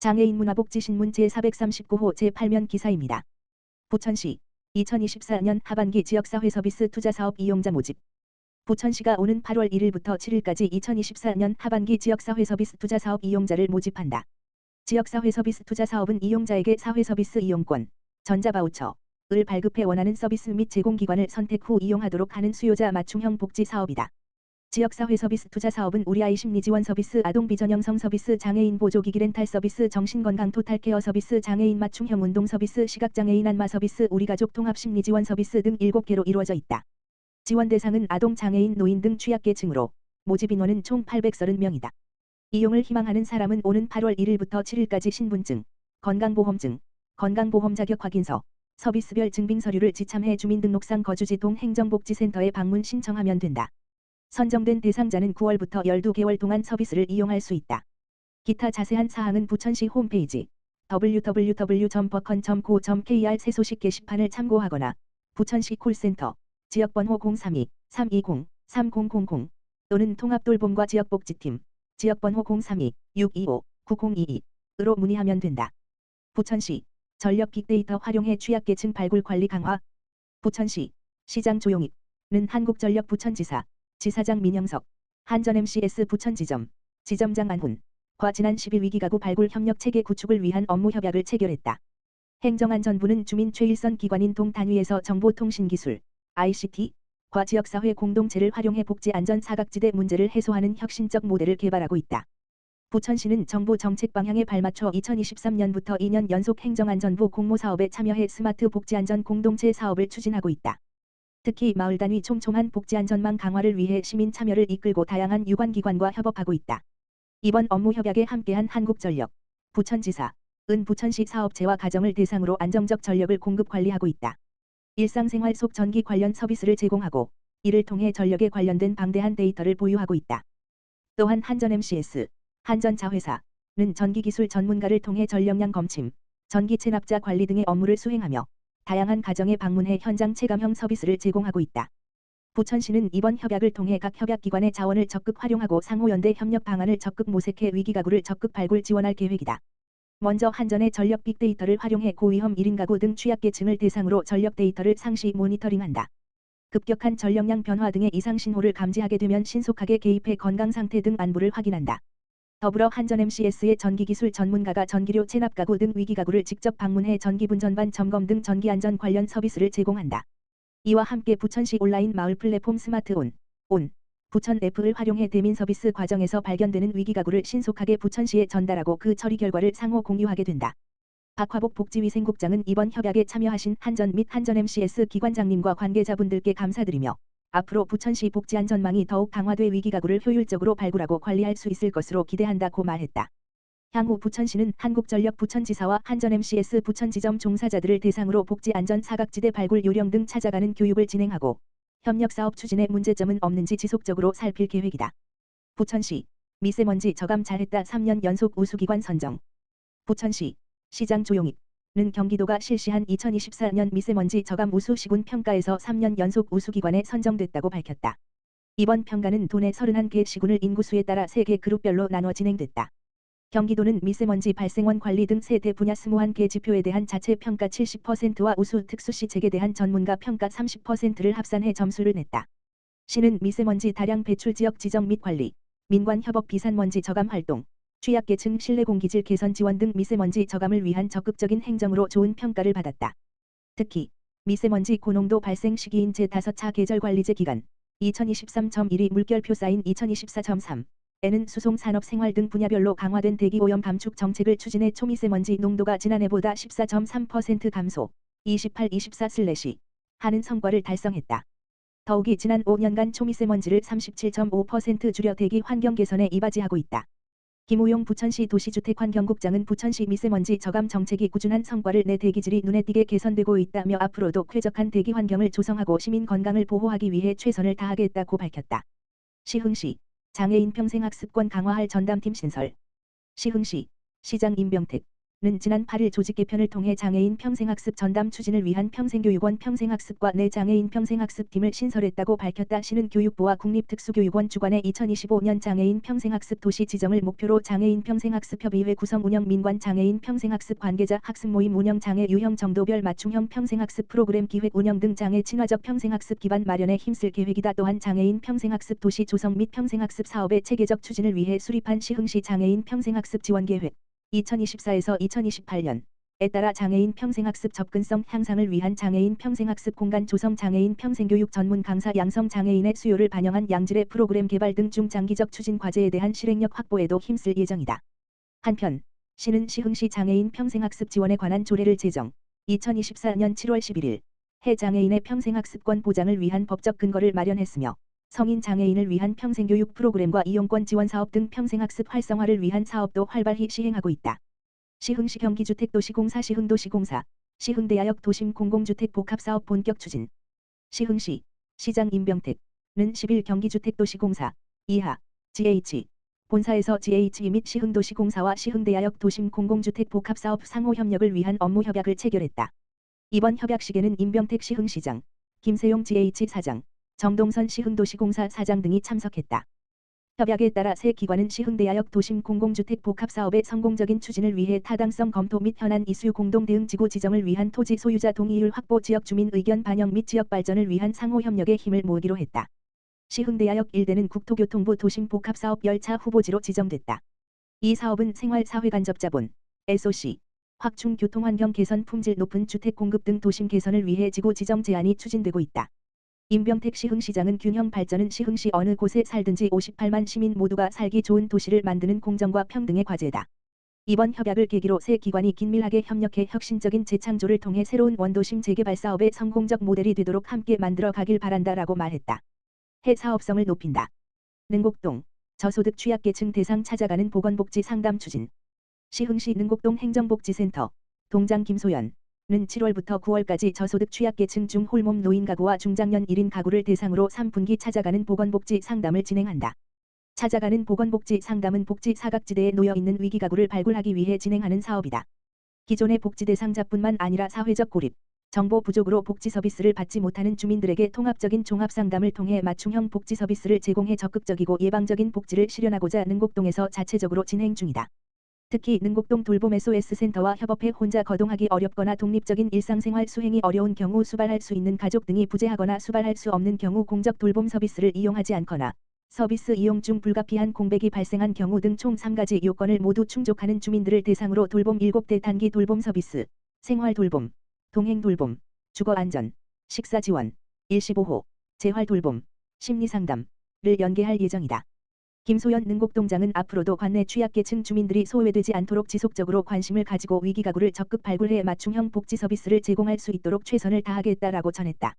장애인 문화복지신문 제439호 제8면 기사입니다. 부천시 2024년 하반기 지역사회 서비스 투자사업 이용자 모집 부천시가 오는 8월 1일부터 7일까지 2024년 하반기 지역사회 서비스 투자사업 이용자를 모집한다. 지역사회 서비스 투자사업은 이용자에게 사회 서비스 이용권, 전자바우처, 을 발급해 원하는 서비스 및 제공기관을 선택 후 이용하도록 하는 수요자 맞춤형 복지 사업이다. 지역사회 서비스 투자 사업은 우리 아이 심리 지원 서비스, 아동 비전형 성 서비스, 장애인 보조 기기 렌탈 서비스, 정신건강 토탈 케어 서비스, 장애인 맞춤형 운동 서비스, 시각장애인 안마 서비스, 우리 가족 통합 심리 지원 서비스 등 7개로 이루어져 있다. 지원 대상은 아동, 장애인, 노인 등 취약계층으로 모집 인원은 총 830명이다. 이용을 희망하는 사람은 오는 8월 1일부터 7일까지 신분증, 건강보험증, 건강보험 자격 확인서, 서비스별 증빙 서류를 지참해 주민등록상 거주지 동 행정복지센터에 방문 신청하면 된다. 선정된 대상자는 9월부터 12개월 동안 서비스를 이용할 수 있다. 기타 자세한 사항은 부천시 홈페이지 www.버컨.go.kr 새 소식 게시판을 참고하거나 부천시 콜센터 지역번호 032-320-3000 또는 통합돌봄과 지역복지팀 지역번호 032-625-9022으로 문의하면 된다. 부천시 전력 빅데이터 활용해 취약계층 발굴 관리 강화 부천시 시장 조용익는 한국전력 부천지사 지사장 민영석, 한전 MCS 부천 지점, 지점장 안훈, 과 지난 10일 위기가구 발굴 협력 체계 구축을 위한 업무 협약을 체결했다. 행정안전부는 주민 최일선 기관인 동 단위에서 정보통신기술, ICT, 과 지역사회 공동체를 활용해 복지 안전 사각지대 문제를 해소하는 혁신적 모델을 개발하고 있다. 부천시는 정부 정책 방향에 발맞춰 2023년부터 2년 연속 행정안전부 공모사업에 참여해 스마트 복지안전 공동체 사업을 추진하고 있다. 특히 마을 단위 촘촘한 복지안전망 강화를 위해 시민 참여를 이끌고 다양한 유관기관과 협업하고 있다. 이번 업무 협약에 함께한 한국전력, 부천지사, 은 부천시 사업체와 가정을 대상으로 안정적 전력을 공급 관리하고 있다. 일상생활 속 전기 관련 서비스를 제공하고 이를 통해 전력에 관련된 방대한 데이터를 보유하고 있다. 또한 한전 MCS, 한전자회사는 전기기술 전문가를 통해 전력량 검침, 전기 체납자 관리 등의 업무를 수행하며 다양한 가정에 방문해 현장 체감형 서비스를 제공하고 있다. 부천시는 이번 협약을 통해 각 협약기관의 자원을 적극 활용하고 상호연대 협력 방안을 적극 모색해 위기가구를 적극 발굴 지원할 계획이다. 먼저 한전의 전력 빅데이터를 활용해 고위험 1인 가구 등 취약계층을 대상으로 전력 데이터를 상시 모니터링한다. 급격한 전력량 변화 등의 이상 신호를 감지하게 되면 신속하게 개입해 건강 상태 등 안부를 확인한다. 더불어 한전 MCS의 전기기술 전문가가 전기료 체납 가구 등 위기 가구를 직접 방문해 전기분 전반 점검 등 전기안전 관련 서비스를 제공한다. 이와 함께 부천시 온라인 마을 플랫폼 스마트온, 온, 부천 앱을 활용해 대민 서비스 과정에서 발견되는 위기 가구를 신속하게 부천시에 전달하고 그 처리 결과를 상호 공유하게 된다. 박화복 복지위생국장은 이번 협약에 참여하신 한전 및 한전 MCS 기관장님과 관계자분들께 감사드리며 앞으로 부천시 복지안 전망이 더욱 강화돼 위기가구를 효율적으로 발굴하고 관리할 수 있을 것으로 기대한다고 말했다. 향후 부천시는 한국전력 부천지사와 한전 MCS 부천지점 종사자들을 대상으로 복지안전 사각지대 발굴 요령 등 찾아가는 교육을 진행하고 협력사업 추진에 문제점은 없는지 지속적으로 살필 계획이다. 부천시 미세먼지 저감 잘했다 3년 연속 우수기관 선정 부천시 시장 조용익 는 경기도가 실시한 2024년 미세먼지 저감 우수 시군 평가에서 3년 연속 우수기관에 선정됐다고 밝혔다. 이번 평가는 도내 31개 시군을 인구수에 따라 3개 그룹별로 나눠 진행됐다. 경기도는 미세먼지 발생원 관리 등 세대 분야 21개 지표에 대한 자체 평가 70%와 우수 특수시 책에 대한 전문가 평가 30%를 합산해 점수를 냈다. 시는 미세먼지 다량 배출 지역 지정 및 관리, 민관 협업 비산먼지 저감 활동, 취약계층 실내공기질 개선 지원 등 미세먼지 저감을 위한 적극적인 행정으로 좋은 평가를 받았다. 특히 미세먼지 고농도 발생 시기인 제5차 계절관리제 기간 2023.1이 물결표 쌓인 2024.3 에는 수송 산업 생활 등 분야별로 강화된 대기 오염 감축 정책을 추진해 초미세먼지 농도가 지난해보다 14.3% 감소 28-24슬래시 하는 성과를 달성했다. 더욱이 지난 5년간 초미세먼지를 37.5% 줄여 대기 환경 개선에 이바지하고 있다. 김우용 부천시 도시주택환경국장은 부천시 미세먼지 저감 정책이 꾸준한 성과를 내 대기질이 눈에 띄게 개선되고 있다며 앞으로도 쾌적한 대기 환경을 조성하고 시민 건강을 보호하기 위해 최선을 다하겠다고 밝혔다. 시흥시 장애인 평생학습권 강화할 전담팀 신설 시흥시 시장 임병택 는 지난 8일 조직 개편을 통해 장애인 평생학습 전담 추진을 위한 평생교육원 평생학습과 내 장애인 평생학습팀을 신설했다고 밝혔다. 시는 교육부와 국립특수교육원 주관의 2025년 장애인 평생학습 도시 지정을 목표로 장애인 평생학습협의회 구성 운영 민관 장애인 평생학습 관계자 학습 모임 운영 장애 유형 정도별 맞춤형 평생학습 프로그램 기획 운영 등 장애 친화적 평생학습 기반 마련에 힘쓸 계획이다. 또한 장애인 평생학습 도시 조성 및 평생학습 사업의 체계적 추진을 위해 수립한 시흥시 장애인 평생학습 지원 계획 2024에서 2028년. 에 따라 장애인 평생학습 접근성 향상을 위한 장애인 평생학습 공간 조성 장애인 평생교육 전문 강사 양성 장애인의 수요를 반영한 양질의 프로그램 개발 등 중장기적 추진 과제에 대한 실행력 확보에도 힘쓸 예정이다. 한편 시는 시흥시 장애인 평생학습 지원에 관한 조례를 제정. 2024년 7월 11일. 해 장애인의 평생학습권 보장을 위한 법적 근거를 마련했으며 성인 장애인을 위한 평생교육 프로그램과 이용권 지원 사업 등 평생학습 활성화를 위한 사업도 활발히 시행하고 있다. 시흥시 경기주택도시공사 시흥도시공사 시흥대야역 도심 공공주택 복합사업 본격 추진 시흥시 시장 임병택는 10일 경기주택도시공사 이하 GH 본사에서 GH 및 시흥도시공사와 시흥대야역 도심 공공주택 복합사업 상호 협력을 위한 업무 협약을 체결했다. 이번 협약식에는 임병택 시흥시장, 김세용 GH 사장, 정동선 시흥도시공사 사장 등이 참석했다. 협약에 따라 새 기관은 시흥대야역 도심 공공주택 복합사업의 성공적인 추진을 위해 타당성 검토 및 현안 이슈 공동 대응 지구 지정을 위한 토지 소유자 동의율 확보 지역 주민 의견 반영 및 지역 발전을 위한 상호 협력에 힘을 모으기로 했다. 시흥대야역 일대는 국토교통부 도심 복합사업 열차 후보지로 지정됐다. 이 사업은 생활사회간접자본, SOC, 확충 교통환경 개선 품질 높은 주택 공급 등 도심 개선을 위해 지구 지정 제안이 추진되고 있다. 임병택 시흥시장은 균형 발전은 시흥시 어느 곳에 살든지 58만 시민 모두가 살기 좋은 도시를 만드는 공정과 평등의 과제다. 이번 협약을 계기로 세 기관이 긴밀하게 협력해 혁신적인 재창조를 통해 새로운 원도심 재개발 사업의 성공적 모델이 되도록 함께 만들어 가길 바란다라고 말했다. 해 사업성을 높인다. 능곡동 저소득 취약계층 대상 찾아가는 보건복지 상담 추진 시흥시 능곡동 행정복지센터 동장 김소연 는 7월부터 9월까지 저소득 취약계층 중 홀몸 노인 가구와 중장년 1인 가구를 대상으로 3분기 찾아가는 보건복지 상담을 진행한다. 찾아가는 보건복지 상담은 복지 사각지대에 놓여 있는 위기 가구를 발굴하기 위해 진행하는 사업이다. 기존의 복지 대상자뿐만 아니라 사회적 고립, 정보 부족으로 복지 서비스를 받지 못하는 주민들에게 통합적인 종합 상담을 통해 맞춤형 복지 서비스를 제공해 적극적이고 예방적인 복지를 실현하고자 능곡동에서 자체적으로 진행 중이다. 특히 능곡동 돌봄 SOS 센터와 협업해 혼자 거동하기 어렵거나 독립적인 일상생활 수행이 어려운 경우 수발할 수 있는 가족 등이 부재하거나 수발할 수 없는 경우 공적 돌봄 서비스를 이용하지 않거나 서비스 이용 중 불가피한 공백이 발생한 경우 등 총 3가지 요건을 모두 충족하는 주민들을 대상으로 돌봄 7대 단기 돌봄 서비스, 생활 돌봄, 동행 돌봄, 주거 안전, 식사 지원, 일시보호, 재활 돌봄, 심리 상담을 연계할 예정이다. 김소연 능곡동장은 앞으로도 관내 취약계층 주민들이 소외되지 않도록 지속적으로 관심을 가지고 위기가구를 적극 발굴해 맞춤형 복지 서비스를 제공할 수 있도록 최선을 다하겠다라고 전했다.